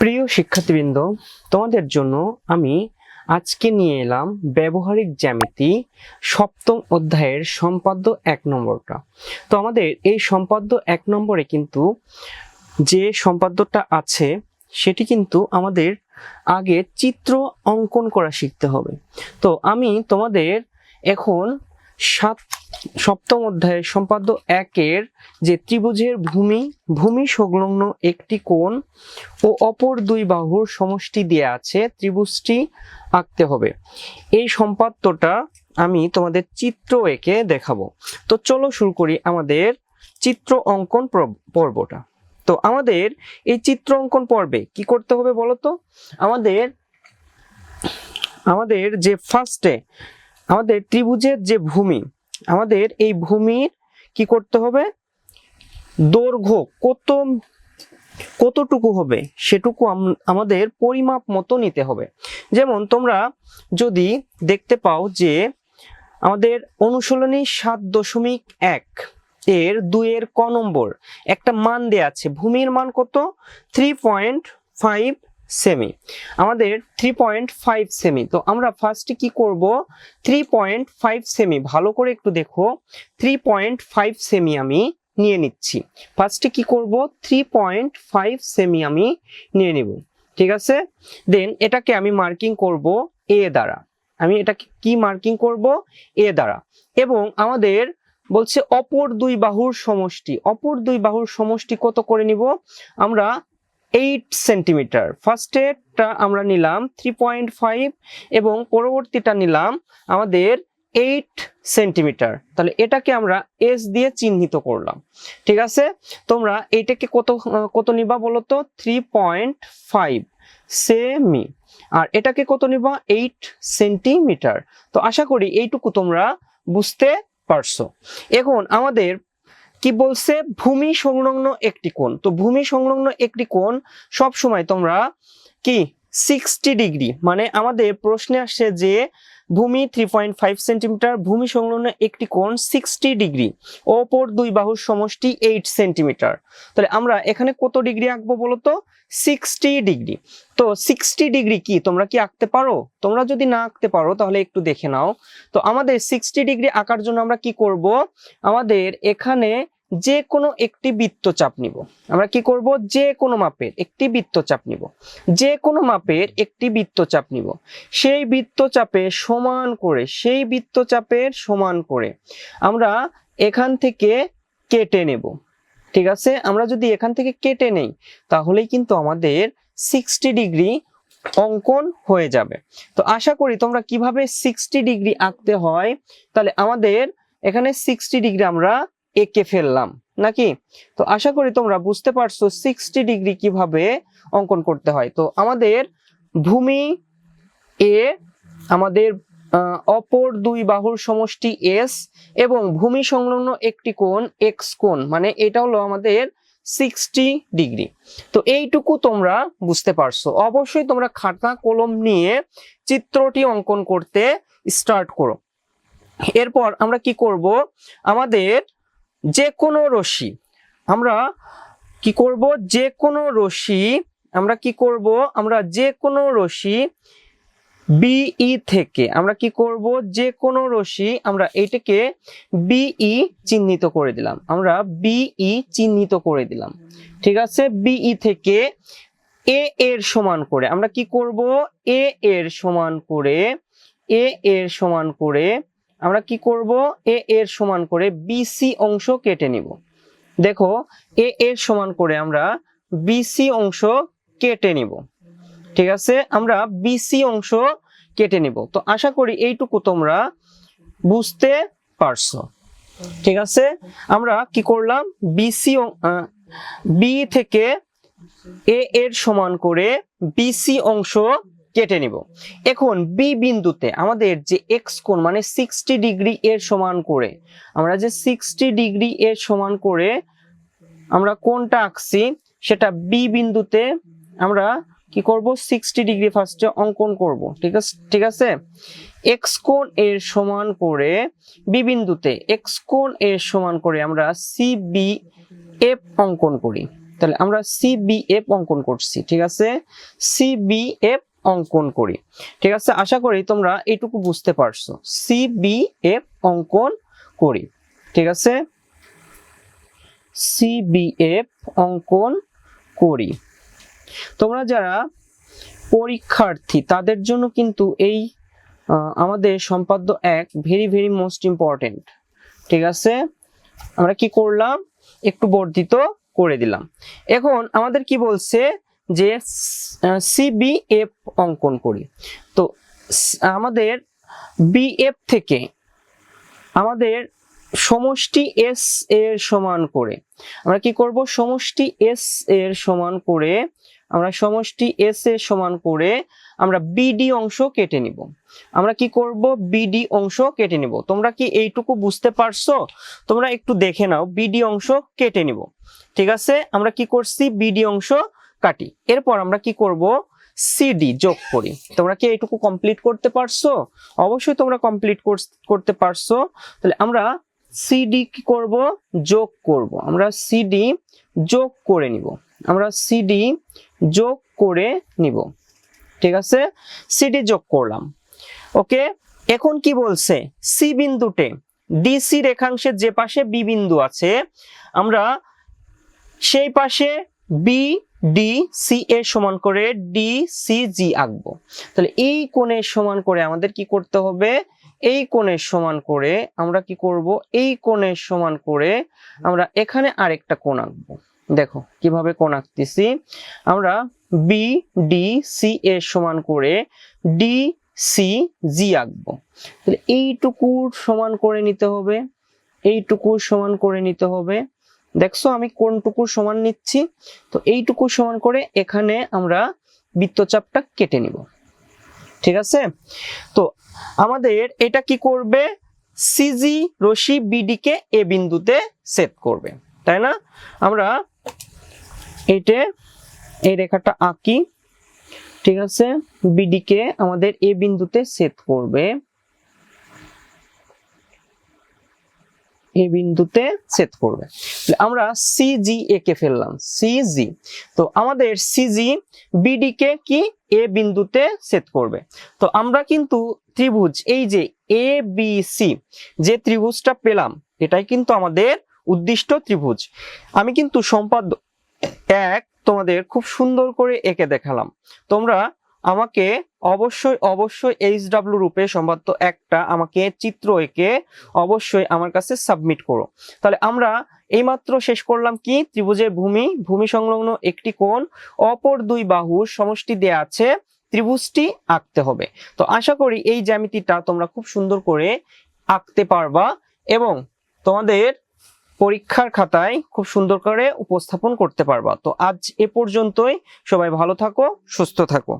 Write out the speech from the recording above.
প্রিয় শিক্ষার্থীবৃন্দ, তোমাদের জন্য আমি আজকে নিয়ে এলাম ব্যবহারিক জ্যামিতি সপ্তম অধ্যায়ের সম্পাদ্য এক নম্বরটা। তো আমাদের এই সম্পাদ্য এক নম্বরে কিন্তু যে সম্পাদ্যটা আছে, সেটি কিন্তু আমাদের আগে চিত্র অঙ্কন করা শিখতে হবে। তো আমি তোমাদের এখন সাত সপ্তম অধ্যায়ের সম্পাদ্য একের যে ত্রিভুজের ভূমি ভূমি সংলগ্ন একটি কোণ ও অপর দুই বাহুর সমষ্টি দেয়া আছে, ত্রিভুজটি আঁকতে হবে। এই সম্পাদ্যটা আমি তোমাদের চিত্র এঁকে দেখাবো। তো চলো শুরু করি আমাদের চিত্র অঙ্কন পর্বটা। তো আমাদের এই চিত্র অঙ্কন পর্বে কি করতে হবে বলো তো আমাদের আমাদের যে ফার্স্টে আমাদের ত্রিভুজের যে ভূমি আমাদের এই ভূমির কি করতে হবে? দৈর্ঘ্য কত, কতটুকু হবে সেটুকু আমাদের পরিমাপ মতো নিতে হবে। যেমন তোমরা যদি দেখতে পাও যে আমাদের অনুশীলনী সাত দশমিক এক এর দুইয়ের ক নম্বর, একটা মান দেয়া আছে। ভূমির মান কত? থ্রি পয়েন্ট ফাইভ সেমি আমাদের থ্রি পয়েন্ট ফাইভ সেমি তো আমরা ফার্স্টে কি করব? থ্রি পয়েন্ট ফাইভ সেমি ভালো করে একটু দেখো। থ্রি পয়েন্ট ফাইভ সেমি আমি নিয়ে নিচ্ছি। ফার্স্টে কি করব? থ্রি পয়েন্ট ফাইভ সেমি আমি নিয়ে নিব। ঠিক আছে? দেন এটাকে আমি মার্কিং করব এ দ্বারা। আমি এটাকে কি মার্কিং করব? এ দ্বারা। এবং আমাদের বলছে অপর দুই বাহুর সমষ্টি। অপর দুই বাহুর সমষ্টি কত করে নিব? আমরা এইট সেন্টিমিটার ফার্স্টেরটা আমরা নিলাম থ্রি পয়েন্ট ফাইভ এবং পরবর্তীটা নিলাম আমাদের এইট সেন্টিমিটার তাহলে এটাকে আমরা এস দিয়ে চিহ্নিত করলাম। ঠিক আছে? তোমরা এইটাকে কত কত নিবা বলো তো থ্রি পয়েন্ট ফাইভ সেমি আর এটাকে কত নিবা? এইট সেন্টিমিটার তো আশা করি এইটুকু তোমরা বুঝতে পারছ। এখন আমাদের কি বলছে? ভূমি সংলগ্ন একটি কোণ। তো ভূমি সংলগ্ন একটি কোণ সব সময় তোমরা কি? সিক্সটি ডিগ্রি মানে আমাদের প্রশ্নে আসছে যে ভূমি থ্রি পয়েন্ট ফাইভ সেন্টিমিটার ভূমি সংলগ্ন একটি কোণ সিক্সটি ডিগ্রি অপর দুই বাহুর সমষ্টি এইট সেন্টিমিটার তাহলে আমরা এখানে কত ডিগ্রি আঁকবো বলো তো সিক্সটি ডিগ্রি তো সিক্সটি ডিগ্রি কি? তোমরা কি আঁকতে পারো? তোমরা যদি না আঁকতে পারো, তাহলে একটু দেখে নাও। তো আমাদের সিক্সটি ডিগ্রি আঁকার জন্য আমরা কি করব? আমাদের এখানে যে কোনো একটি বৃত্তচাপ নিব। আমরা কি করব? যে কোনো মাপের একটি বৃত্তচাপ নিব। যে কোনো মাপের একটি বৃত্তচাপ নিব। সেই বৃত্তচাপে সমান করে, সেই বৃত্তচাপের সমান করে আমরা এখান থেকে কেটে নেব। ঠিক আছে? আমরা যদি এখান থেকে কেটে নেই, তাহলেই কিন্তু আমাদের সিক্সটি ডিগ্রি অঙ্কন হয়ে যাবে। তো আশা করি তোমরা কীভাবে সিক্সটি ডিগ্রি আঁকতে হয়? তাহলে আমাদের এখানে সিক্সটি ডিগ্রি আমরা এঁকে ফেললাম, নাকি? তো আশা করি তোমরা বুঝতে পারছ সিক্সটি ডিগ্রি কীভাবে অঙ্কন করতে হয়। তো আমাদের ভূমি এ আমাদের অপর দুই বাহুর সমষ্টি এস এবং ভূমি সংলগ্ন একটি কোণ এক্স কোণ মানে এটা হলো আমাদের সিক্সটি ডিগ্রি তো এইটুকু তোমরা বুঝতে পারছ। অবশ্যই তোমরা খাতা, কলম নিয়ে চিত্রটি অঙ্কন করতে স্টার্ট করো। এরপর আমরা কি করব? আমাদের যে কোনো রশ্মি। আমরা কি করব? যে কোনো রশ্মি, আমরা কি করব? আমরা যে কোনো রশ্মি বিই থেকে, আমরা কি করব? যে কোনো রশ্মি, আমরা এটাকে বিই চিহ্নিত করে দিলাম। আমরা বিই চিহ্নিত করে দিলাম। ঠিক আছে? বিই থেকে এ এর সমান করে, আমরা কি করব? এ এর সমান করে এ এর সমান করে আমরা কি করব? এ এর সমান করে বিসি অংশ কেটে নিব। দেখো, এ এর সমান করে আমরা বিসি অংশ কেটে নিব। ঠিক আছে? আমরা বিসি অংশ কেটে নিব। তো আশা করি এইটুকু তোমরা বুঝতে পারছ। ঠিক আছে? আমরা কি করলাম? বিসি বি থেকে এ এর সমান করে বিসি অংশ কেটে নিব। এখন বি বিন্দুতে আমাদের যে এক্স কোণ মানে সিক্সটি ডিগ্রি এর সমান করে, আমরা যে সিক্সটি ডিগ্রি এর সমান করে আমরা কোনটা আঁকছি, সেটা বি বিন্দুতে আমরা কি করব? সিক্সটি ডিগ্রি ফার্স্টে অঙ্কন করব, ঠিক আছে ঠিক আছে? এক্স কোণ এর সমান করে বি বিন্দুতে এক্স কোণ এর সমান করে আমরা সি বি এফ অঙ্কন করি। তাহলে আমরা সিবিএফ অঙ্কন করছি, ঠিক আছে? সিবিএফ অঙ্কন করি। ঠিক আছে? আশা করি তোমরা এটুকু বুঝতে পারছ। সিবিএফ অঙ্কন করি। ঠিক আছে? সিবিএফ অঙ্কন করি। তোমরা যারা পরীক্ষার্থী, তাদের জন্য কিন্তু এই আমাদের সম্পাদ্য এক ভেরি ভেরি মোস্ট ইম্পর্টেন্ট ঠিক আছে? আমরা কি করলাম? একটু বর্ধিত করে দিলাম। এখন আমাদের কি বলছে? যে সিবিএফ অঙ্কন করি। তো আমাদের বিএফ থেকে আমাদের সমষ্টি এস এর সমান করে, আমরা কি করব? সমষ্টি এস এর সমান করে, আমরা সমষ্টি এস এর সমান করে আমরা বিডি অংশ কেটে নিব। আমরা কি করব? বিডি অংশ কেটে নিব। তোমরা কি এইটুকু বুঝতে পারছ? তোমরা একটু দেখে নাও বিডি অংশ কেটে নিব। ঠিক আছে? আমরা কি করছি? বিডি অংশ কাটি। এরপর আমরা কি করব? সিডি যোগ করি। তোমরা কি এইটুকু কমপ্লিট করতে পারছ? অবশ্যই তোমরা কমপ্লিট করতে পারছ। তাহলে আমরা সিডি কি করব? যোগ করব। আমরা সিডি যোগ করে নিব। আমরা সিডি যোগ করে নিব। ঠিক আছে? সিডি যোগ করলাম। ওকে এখন কি বলছে? সি বিন্দুতে ডিসি রেখাংশের যে পাশে বি বিন্দু আছে, আমরা সেই পাশে বি ডি সি এর সমান করে ডি সি জি আঁকবো। তাহলে এই কোণের সমান করে আমাদের কি করতে হবে? এই কোণের সমান করে আমরা কি করব? এই কোণের সমান করে আমরা এখানে আরেকটা কোণ আঁকবো। দেখো, কীভাবে কোণ আঁকতেছি? আমরা বি ডি সি এর সমান করে ডি সি জি আঁকবো। তাহলে এইটুকুর সমান করে নিতে হবে। এইটুকুর সমান করে নিতে হবে। দেখছ আমি কোনটুকু সমান নিচ্ছি? তো এইটুকু সমান করে এখানে আমরা বৃত্তচাপটা কেটে নিব। ঠিক আছে? তো আমাদের এটা কি করবে? সিজি রশি বিডি কে এ বিন্দুতে সেট করবে। তাই না? আমরা এইটে এই রেখাটা আঁকি। ঠিক আছে? বিডি কে আমাদের এ বিন্দুতে সেট করবে। এই বিন্দুতে সেট করবে। আমরা সিজি একে ফেললাম। সিজি তো আমাদের সিজি বিডি কে কি? এ বিন্দুতে সেট করবে। তো আমরা কিন্তু ত্রিভুজ, এই যে এ বি সি যে ত্রিভুজটা পেলাম, এটাই কিন্তু আমাদের উদ্দিষ্ট ত্রিভুজ। আমি কিন্তু সম্পাদ্য এক তোমাদের খুব সুন্দর করে এঁকে দেখালাম। তোমরা আমাকে অবশ্যই অবশ্যই এইচ ডাব্লিউ রূপে সম্পাদ্য একটা আমাকে চিত্র এঁকে অবশ্যই আমার কাছে সাবমিট করো। তাহলে আমরা এইমাত্র শেষ করলাম কি? ত্রিভুজের ভূমি ভূমি সংলগ্ন একটি কোণ, অপর দুই বাহুর সমষ্টি দেয়া আছে, ত্রিভুজটি আঁকতে হবে। তো আশা করি এই জ্যামিতিটা তোমরা খুব সুন্দর করে আঁকতে পারবা এবং তোমাদের পরীক্ষার খাতায় খুব সুন্দর করে উপস্থাপন করতে পারবা। তো আজ এ পর্যন্তই। সবাই ভালো থাকো, সুস্থ থাকো।